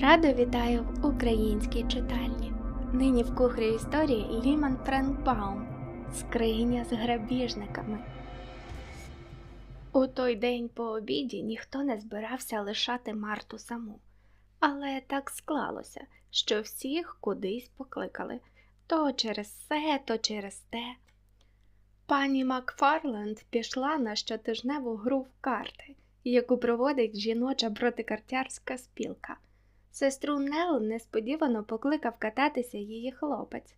Радо вітаю в українській читальні. Нині в кухрі історії Ліман Френкбаум Скриня з грабіжниками. У той день по обіді ніхто не збирався лишати Марту саму. Але так склалося, що всіх кудись покликали то через це, то через те. Пані Макфарленд пішла на щотижневу гру в карти, яку проводить жіноча протикартярська спілка. Сестру Нел несподівано покликав кататися її хлопець.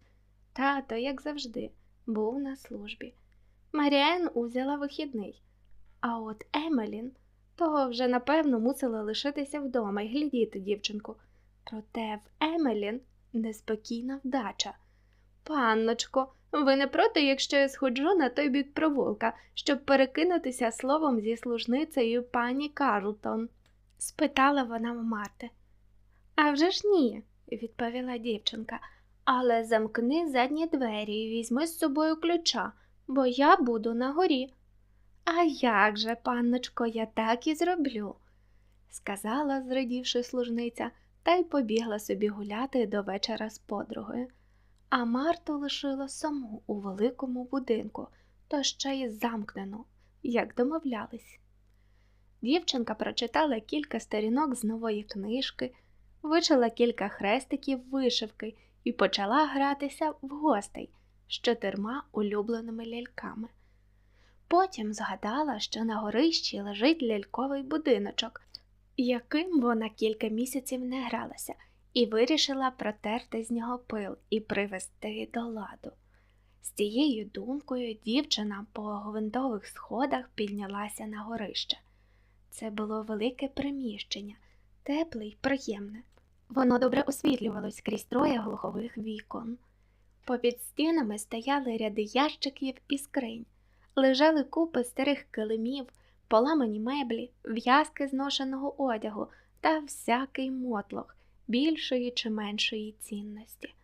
Тато, як завжди, був на службі. Маріен узяла вихідний, а от Емелін того вже напевно мусила лишитися вдома і глядіти дівчинку. Проте в Емелін неспокійна вдача. Панночко, ви не проти, якщо я сходжу на той бік провулка, щоб перекинутися словом зі служницею пані Карлтон? спитала вона в Марти. «А вже ж ні, відповіла дівчинка, але замкни задні двері і візьми з собою ключа, бо я буду на горі. А як же, панночко, я так і зроблю, сказала, зрадівши служниця, та й побігла собі гуляти до вечора з подругою. А Марту лишила саму у великому будинку, то ще й замкнену, як домовлялись. Дівчинка прочитала кілька сторінок з нової книжки, вичила кілька хрестиків вишивки і почала гратися в гостей з чотирма улюбленими ляльками. Потім згадала, що на горищі лежить ляльковий будиночок, яким вона кілька місяців не гралася, і вирішила протерти з нього пил і привести до ладу. З цією думкою дівчина по гвинтових сходах піднялася на горище. Це було велике приміщення, тепле й приємне. Воно добре освітлювалось крізь троє глухових вікон. Попід стінами стояли ряди ящиків і скринь, лежали купи старих килимів, поламані меблі, в'язки зношеного одягу та всякий мотлох більшої чи меншої цінності.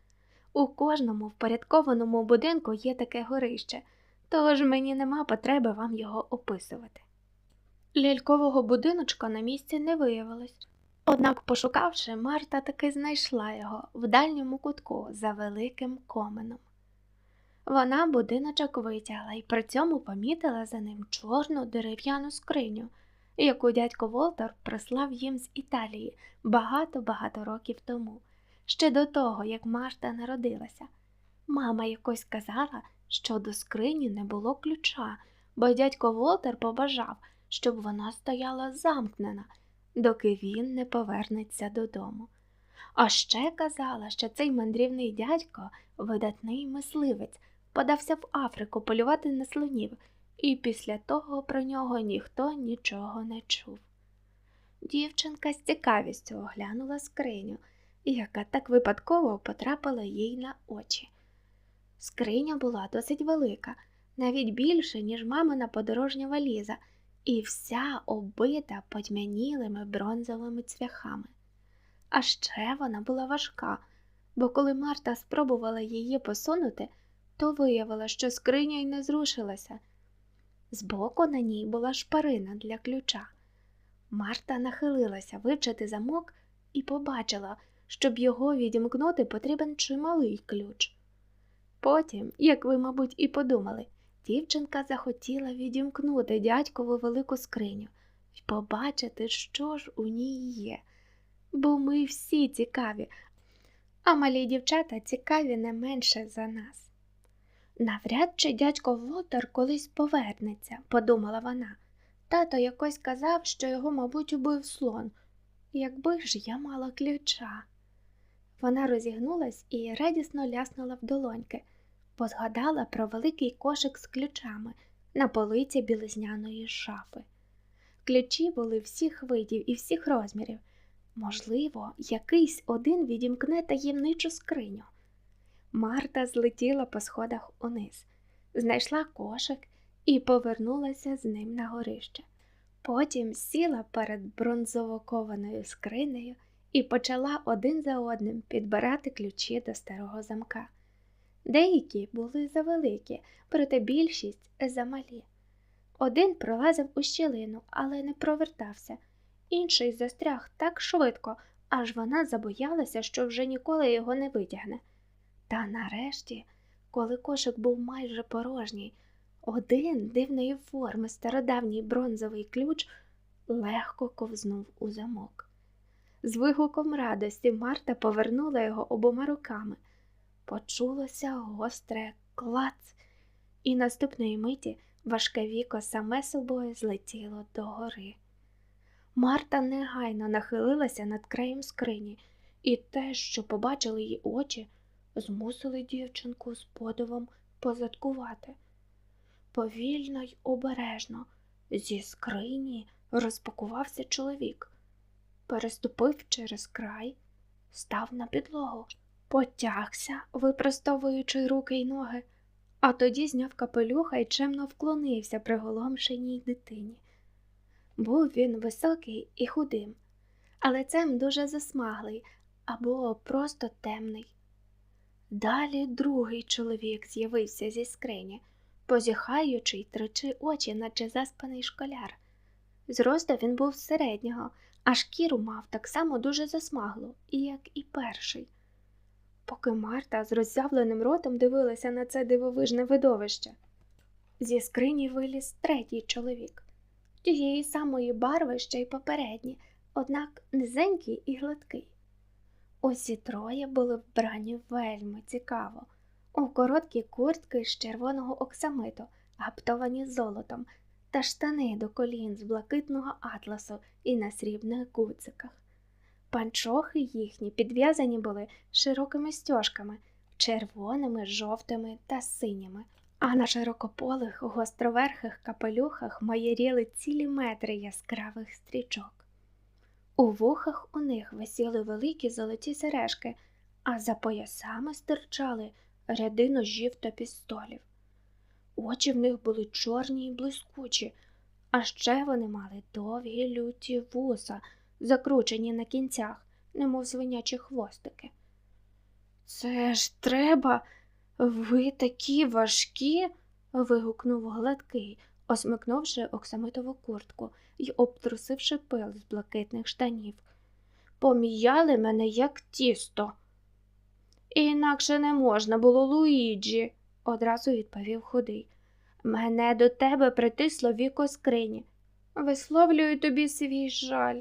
У кожному впорядкованому будинку є таке горище, тож мені нема потреби вам його описувати. Лялькового будиночка на місці не виявилось. Однак, пошукавши, Марта таки знайшла його в дальньому кутку за великим коменом. Вона будиночок витягла і при цьому помітила за ним чорну дерев'яну скриню, яку дядько Волтер прислав їм з Італії багато-багато років тому, ще до того, як Марта народилася. Мама якось казала, що до скрині не було ключа, бо дядько Волтер побажав, щоб вона стояла замкнена доки він не повернеться додому. А ще казала, що цей мандрівний дядько, видатний мисливець, подався в Африку полювати на слонів, і після того про нього ніхто нічого не чув. Дівчинка з цікавістю оглянула скриню, яка так випадково потрапила їй на очі. Скриня була досить велика, навіть більше, ніж мамина подорожня валіза і вся обита потьмянілими бронзовими цвяхами. А ще вона була важка, бо коли Марта спробувала її посунути, то виявила, що скриня й не зрушилася. Збоку на ній була шпарина для ключа. Марта нахилилася вивчити замок і побачила, щоб його відімкнути, потрібен чималий ключ. Потім, як ви, мабуть, і подумали, Дівчинка захотіла відімкнути дядькову велику скриню і побачити, що ж у ній є, бо ми всі цікаві, а малі дівчата цікаві не менше за нас. Навряд чи дядько Вотер колись повернеться, подумала вона. Тато якось казав, що його, мабуть, убив слон. Якби ж я мала ключа. Вона розігнулась і радісно ляснула в долоньки позгадала про великий кошик з ключами на полиці білизняної шафи. Ключі були всіх видів і всіх розмірів. Можливо, якийсь один відімкне таємничу скриню. Марта злетіла по сходах униз, знайшла кошик і повернулася з ним на горище. Потім сіла перед бронзовокованою скринею і почала один за одним підбирати ключі до старого замка. Деякі були завеликі, проте більшість замалі. Один пролазив у щілину, але не провертався, інший застряг так швидко, аж вона забоялася, що вже ніколи його не витягне. Та нарешті, коли кошик був майже порожній, один дивної форми стародавній бронзовий ключ легко ковзнув у замок. З вигуком радості Марта повернула його обома руками. Почулося гостре клац, і наступної миті важке віко саме собою злетіло догори. Марта негайно нахилилася над краєм скрині, і те, що побачили її очі, змусили дівчинку з подивом позадкувати. Повільно й обережно зі скрині розпакувався чоловік, переступив через край, став на підлогу, потягся, випростовуючи руки й ноги, а тоді зняв капелюха і чемно вклонився приголомшеній дитині. Був він високий і худим, але цем дуже засмаглий або просто темний. Далі другий чоловік з'явився зі скрині, позіхаючи й тричи очі, наче заспаний школяр. Зросту він був середнього, а шкіру мав так само дуже засмаглу, як і перший. Поки Марта з роззявленим ротом дивилася на це дивовижне видовище, зі скрині виліз третій чоловік, тієї самої барви ще й попередні, однак низенький і гладкий. Усі троє були вбрані вельми цікаво, у короткі куртки з червоного оксамиту, гаптовані золотом, та штани до колін з блакитного атласу і на срібних гудзиках. Панчохи їхні підв'язані були широкими стяжками, червоними, жовтими та синіми, а на широкополих гостроверхих капелюхах маєріли цілі метри яскравих стрічок. У вухах у них висіли великі золоті сережки, а за поясами стирчали ряди ножів та пістолів. Очі в них були чорні й блискучі, а ще вони мали довгі люті вуса, закручені на кінцях, немов свинячі хвостики. Це ж треба, ви такі важкі. вигукнув гладкий, осмикнувши оксамитову куртку і обтрусивши пил з блакитних штанів. Поміяли мене, як тісто. Інакше не можна було, Луїджі, одразу відповів худий. Мене до тебе притисло віко скрині. Висловлюю тобі свій жаль.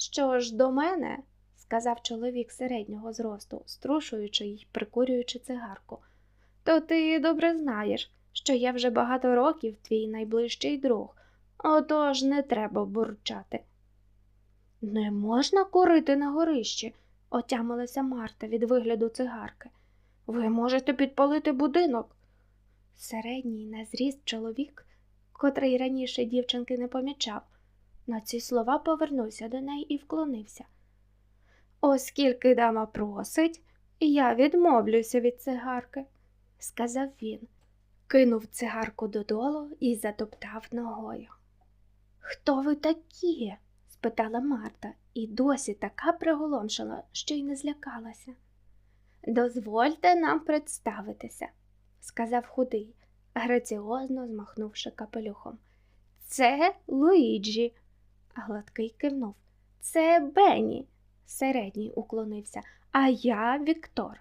Що ж до мене, сказав чоловік середнього зросту, струшуючи й прикурюючи цигарку, то ти добре знаєш, що я вже багато років твій найближчий друг, отож не треба бурчати. Не можна курити на горищі, отямилася Марта від вигляду цигарки. Ви можете підпалити будинок. Середній на зріст чоловік, котрий раніше дівчинки не помічав, на ці слова повернувся до неї і вклонився. Оскільки дама просить, я відмовлюся від цигарки, сказав він, кинув цигарку додолу і затоптав ногою. Хто ви такі? спитала Марта, і досі така приголомшила, що й не злякалася. Дозвольте нам представитися, сказав худий, граціозно змахнувши капелюхом. Це Луїджі, гладкий кивнув. Це Бенні, середній уклонився, а я Віктор.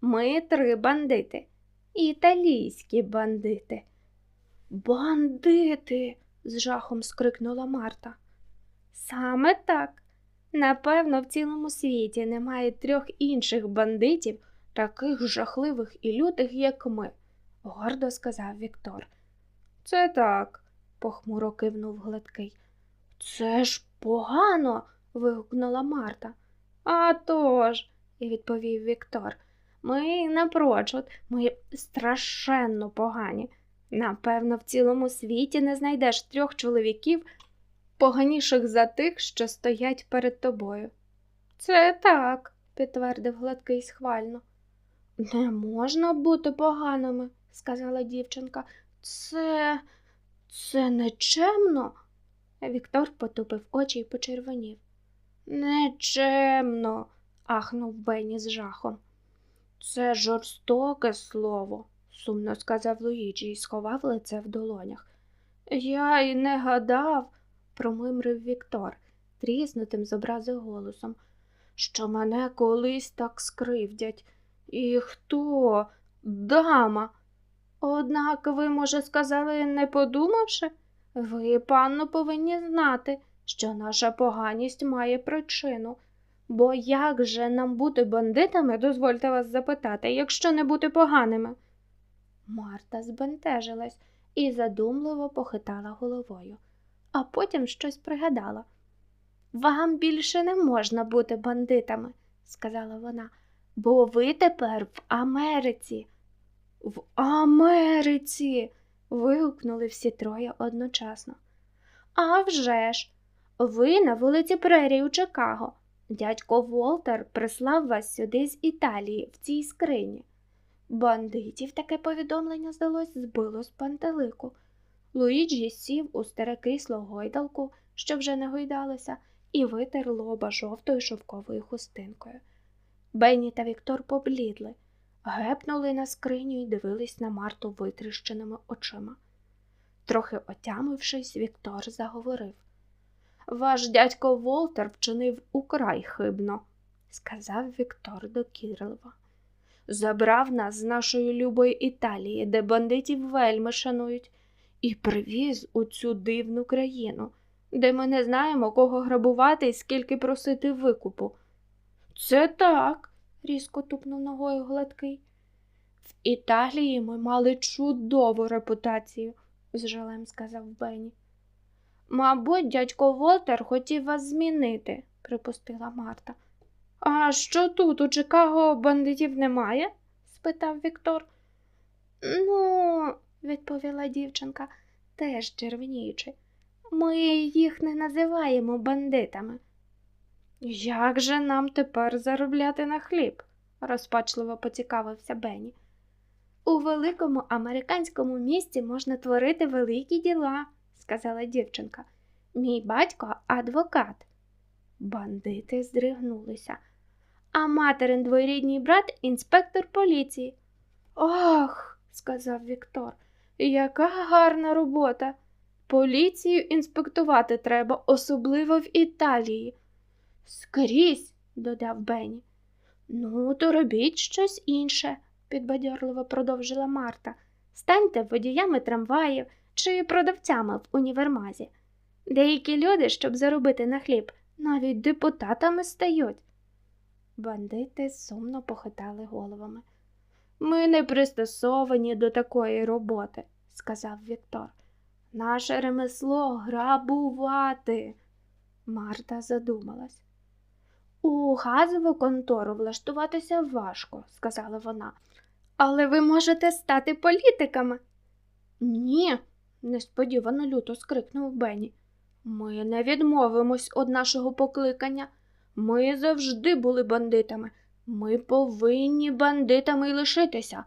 Ми три бандити, італійські бандити. Бандити. з жахом скрикнула Марта. Саме так. Напевно, в цілому світі немає трьох інших бандитів, таких жахливих і лютих, як ми, гордо сказав Віктор. Це так, похмуро кивнув гладкий. Це ж погано. вигукнула Марта. «А тож», – відповів Віктор. Ми напрочуд, ми страшенно погані. Напевно, в цілому світі не знайдеш трьох чоловіків, поганіших за тих, що стоять перед тобою. Це так, підтвердив гладкий схвально. Не можна бути поганими, сказала дівчинка. Це це нечемно. Віктор потупив очі і почервонів. Нечемно, ахнув Бенні з жахом. Це жорстоке слово, сумно сказав Луїджі і сховав лице в долонях. Я й не гадав, промимрив Віктор, тріснутим з образи голосом. що мене колись так скривдять. І хто? Дама. Однак ви, може, сказали, не подумавши? Ви, панно, повинні знати, що наша поганість має причину. Бо як же нам бути бандитами, дозвольте вас запитати, якщо не бути поганими? Марта збентежилась і задумливо похитала головою, а потім щось пригадала. Вам більше не можна бути бандитами, сказала вона, бо ви тепер в Америці. В Америці. Вигукнули всі троє одночасно. «А вже ж! Ви на вулиці Прерії у Чикаго. Дядько Волтер прислав вас сюди з Італії в цій скрині. Бандитів таке повідомлення здалось збило з пантелику. Луїджі сів у старе крісло гойдалку, що вже не гойдалося, і витер лоба жовтою шовковою хустинкою. Бенні та Віктор поблідли, гепнули на скриню і дивились на Марту витріщеними очима. Трохи отямившись, Віктор заговорив. Ваш дядько Волтер вчинив украй хибно, сказав Віктор до Кірлова. Забрав нас з нашої любої Італії, де бандитів вельми шанують, і привіз у цю дивну країну, де ми не знаємо, кого грабувати і скільки просити викупу. Це так, різко тупнув ногою гладкий. В Італії ми мали чудову репутацію, з жалем сказав Бенні. Мабуть, дядько Волтер хотів вас змінити, припустила Марта. А що тут, у Чикаго бандитів немає? спитав Віктор. Ну, відповіла дівчинка, теж червоніючи. Ми їх не називаємо бандитами. Як же нам тепер заробляти на хліб? розпачливо поцікавився Бенні. У великому американському місті можна творити великі діла, сказала дівчинка. Мій батько адвокат. Бандити здригнулися, а материн двоюрідний брат інспектор поліції. Ох, сказав Віктор, яка гарна робота. Поліцію інспектувати треба, особливо в Італії. Скрізь, додав Бенні. Ну, то робіть щось інше, підбадьорливо продовжила Марта. Станьте водіями трамваїв чи продавцями в універмазі. Деякі люди, щоб заробити на хліб, навіть депутатами стають. Бандити сумно похитали головами. Ми не пристосовані до такої роботи, сказав Віктор. Наше ремесло грабувати. Марта задумалась. У газову контору влаштуватися важко, сказала вона. Але ви можете стати політиками. Ні, несподівано люто скрикнув Бенні. Ми не відмовимось від нашого покликання. Ми завжди були бандитами. Ми повинні бандитами й лишитися.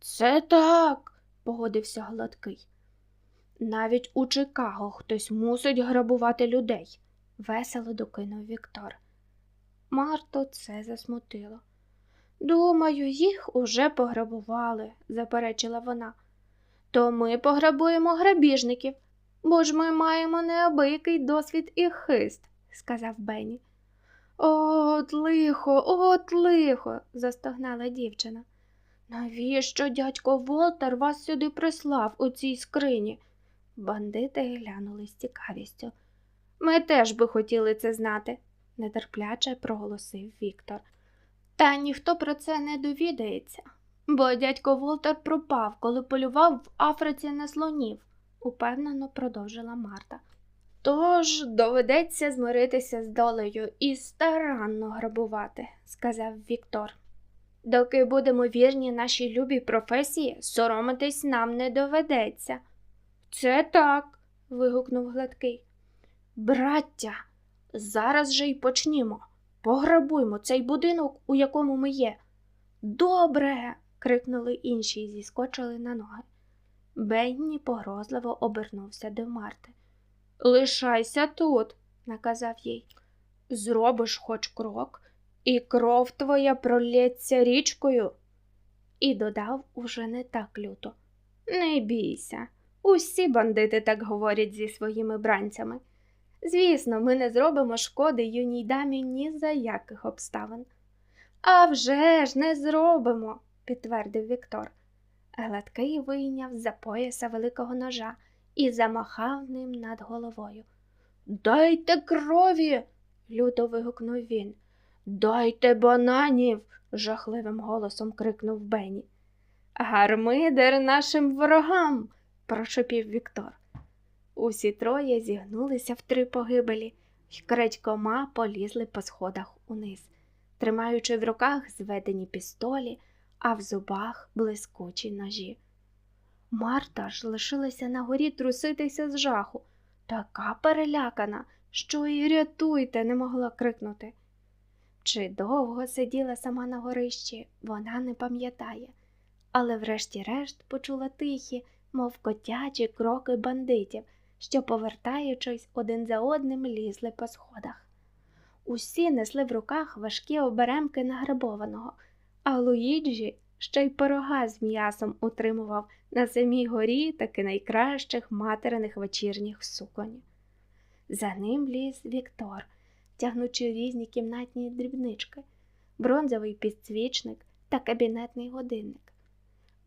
Це так, погодився гладкий. Навіть у Чикаго хтось мусить грабувати людей, весело докинув Віктор. Марто це засмутило. Думаю, їх уже пограбували, заперечила вона. То ми пограбуємо грабіжників, бо ж ми маємо неабиякий досвід і хист, сказав Бенні. От лихо, от лихо, застогнала дівчина. Навіщо дядько Волтер вас сюди прислав у цій скрині? Бандити глянули з цікавістю. Ми теж би хотіли це знати, нетерпляче проголосив Віктор. Та ніхто про це не довідається, бо дядько Волтер пропав, коли полював в Африці на слонів, упевнено продовжила Марта. Тож доведеться змиритися з долею і старанно грабувати, сказав Віктор. Доки будемо вірні нашій любій професії, соромитись нам не доведеться. Це так. вигукнув гладкий. Браття, зараз же й почнімо. Пограбуймо цей будинок, у якому ми є. Добре. крикнули інші і зіскочили на ноги. Бенні погрозливо обернувся до Марти. Лишайся тут, наказав їй. Зробиш хоч крок, і кров твоя пролється річкою. І додав уже не так люто. Не бійся, усі бандити так говорять зі своїми бранцями. Звісно, ми не зробимо шкоди юній дамі ні за яких обставин. «А вже ж не зробимо, підтвердив Віктор. Гладкий вийняв з-за пояса великого ножа і замахав ним над головою. Дайте крові. люто вигукнув він. Дайте бананів. жахливим голосом крикнув Бенні. Гармидер нашим ворогам, прошепів Віктор. Усі троє зігнулися в три погибелі й крадькома полізли по сходах униз, тримаючи в руках зведені пістолі, а в зубах блискучі ножі. Марта ж лишилася на горі труситися з жаху, така перелякана, що і рятуйте, не могла крикнути. Чи довго сиділа сама на горищі, вона не пам'ятає, але врешті-решт почула тихі, мов котячі кроки бандитів, що, повертаючись один за одним, лізли по сходах. Усі несли в руках важкі оберемки награбованого, а Луїджі ще й порога з м'ясом утримував на самій горі таки найкращих материних вечірніх суконь. За ним ліз Віктор, тягнучи різні кімнатні дрібнички, бронзовий підсвічник та кабінетний годинник.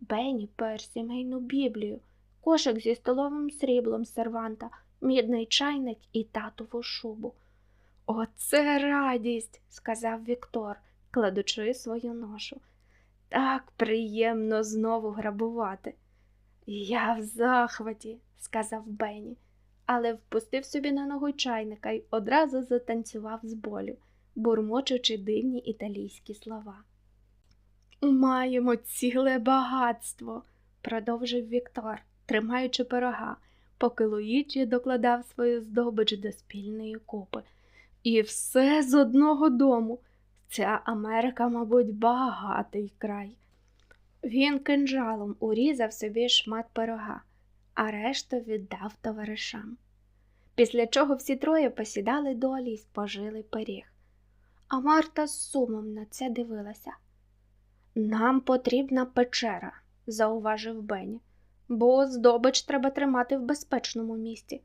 Бенні пер сімейну біблію, кошик зі столовим сріблом серванта, мідний чайник і татову шубу. Оце радість, сказав Віктор, кладучи свою ношу. Так приємно знову грабувати. Я в захваті, сказав Бенні, але впустив собі на ногу чайника й одразу затанцював з болю, бурмочучи дивні італійські слова. Маємо ціле багатство, продовжив Віктор, тримаючи пирога, поки Луїджі докладав свою здобич до спільної купи. І все з одного дому. Ця Америка, мабуть, багатий край. Він кинджалом урізав собі шмат пирога, а решту віддав товаришам. Після чого всі троє посідали долі й спожили пиріг. А Марта з сумом на це дивилася. Нам потрібна печера, зауважив Бенні, бо здобич треба тримати в безпечному місці.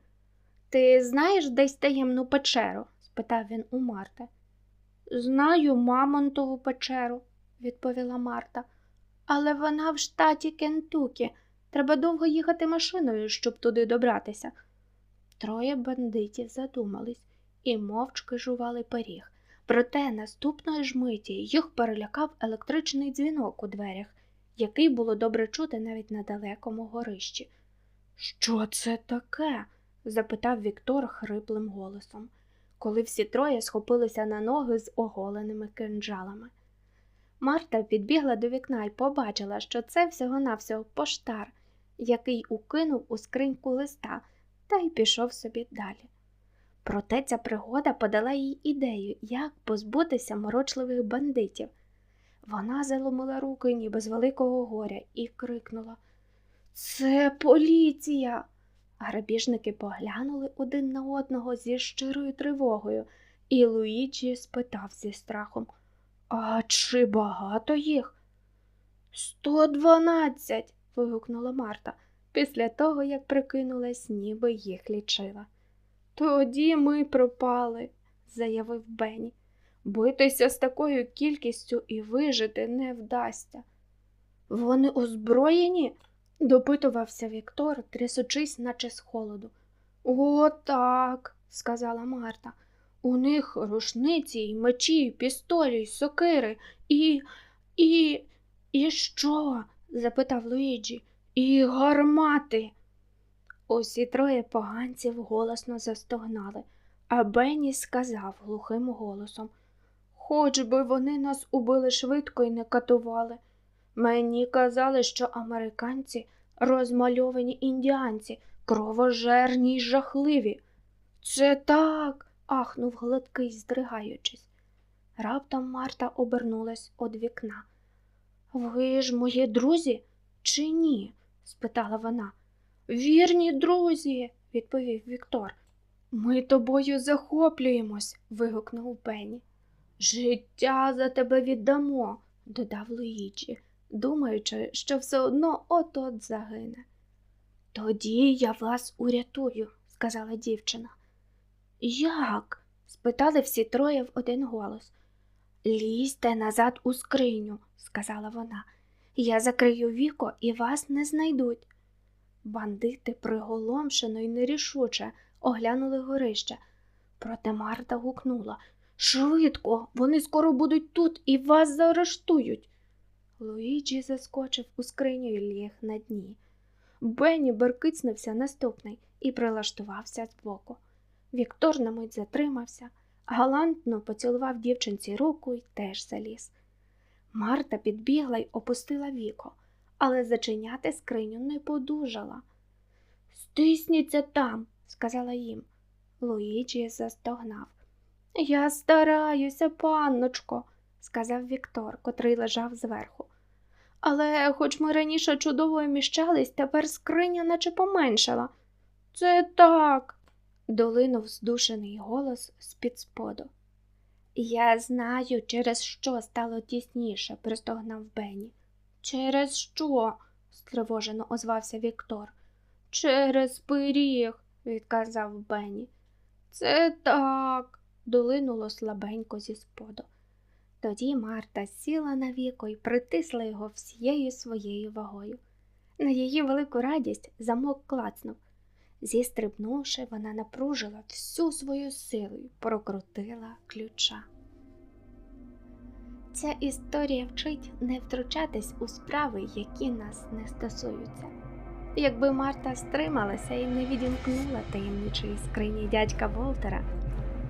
Ти знаєш десь таємну печеру? спитав він у Марти. Знаю Мамонтову печеру, відповіла Марта, але вона в штаті Кентукі. Треба довго їхати машиною, щоб туди добратися. Троє бандитів задумались і мовчки жували пиріг. Проте наступної ж миті їх перелякав електричний дзвінок у дверях, який було добре чути навіть на далекому горищі. Що це таке? запитав Віктор хриплим голосом, коли всі троє схопилися на ноги з оголеними кинджалами. Марта підбігла до вікна і побачила, що це всього-навсього поштар, який укинув у скриньку листа та й пішов собі далі. Проте ця пригода подала їй ідею, як позбутися морочливих бандитів. Вона заломила руки, ніби з великого горя, і крикнула Це поліція. Грабіжники поглянули один на одного зі щирою тривогою, і Луїджі спитав зі страхом А чи багато їх? Сто дванадцять. вигукнула Марта, після того, як прикинулась, ніби їх лічила. Тоді ми пропали, заявив Бенні. Битися з такою кількістю і вижити не вдасться. Вони озброєні? допитувався Віктор, трясучись, наче з холоду. «О, так», – сказала Марта. У них рушниці, й мечі, й пістолі, й сокири, і. і. і що? запитав Луїджі. І гармати. Усі троє поганців голосно застогнали, а Бенні сказав глухим голосом Хоч би вони нас убили швидко і не катували. Мені казали, що американці розмальовані індіанці, кровожерні й жахливі. Це так. ахнув гладкий, здригаючись. Раптом Марта обернулась од вікна. Ви ж мої друзі чи ні? спитала вона. Вірні друзі, відповів Віктор. Ми тобою захоплюємось, вигукнув Бенні. Життя за тебе віддамо, додав Луїджі, думаючи, що все одно от-от загине. Тоді я вас урятую, сказала дівчина. Як? спитали всі троє в один голос. Лізьте назад у скриню, сказала вона. Я закрию віко і вас не знайдуть. Бандити приголомшено й нерішуче оглянули горище. Проте Марта гукнула Швидко, вони скоро будуть тут і вас заарештують. Луїджі заскочив у скриню і ліг на дні. Бенні беркицнувся наступний і прилаштувався збоку. Віктор на мить затримався, галантно поцілував дівчинці руку і теж заліз. Марта підбігла й опустила віко, але зачиняти скриню не подужала. Стисніться там, сказала їм. Луїджі застогнав. Я стараюся, панночко, сказав Віктор, котрий лежав зверху. Але, хоч ми раніше чудово вміщались, тепер скриня наче поменшала. Це так, долинув здушений голос з-під споду. Я знаю, через що стало тісніше, простогнав Бенні. Через що? стривожено озвався Віктор. Через пиріг, відказав Бенні. Це так, долинуло слабенько зі споду. Тоді Марта сіла на віко і притисла його всією своєю вагою. На її велику радість замок клацнув. Зістрибнувши, вона напружила всю свою силу і прокрутила ключа. Ця історія вчить не втручатись у справи, які нас не стосуються. Якби Марта стрималася і не відімкнула таємничої скрині дядька Волтера,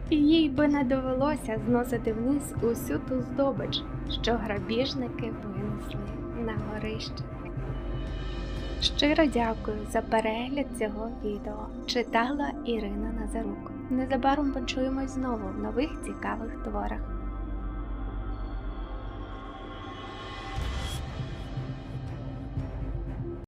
їй би не довелося зносити вниз усю ту здобич, що грабіжники винесли на горище. Щиро дякую за перегляд цього відео. Читала Ірина Назарук. Незабаром почуємось знову в нових цікавих творах.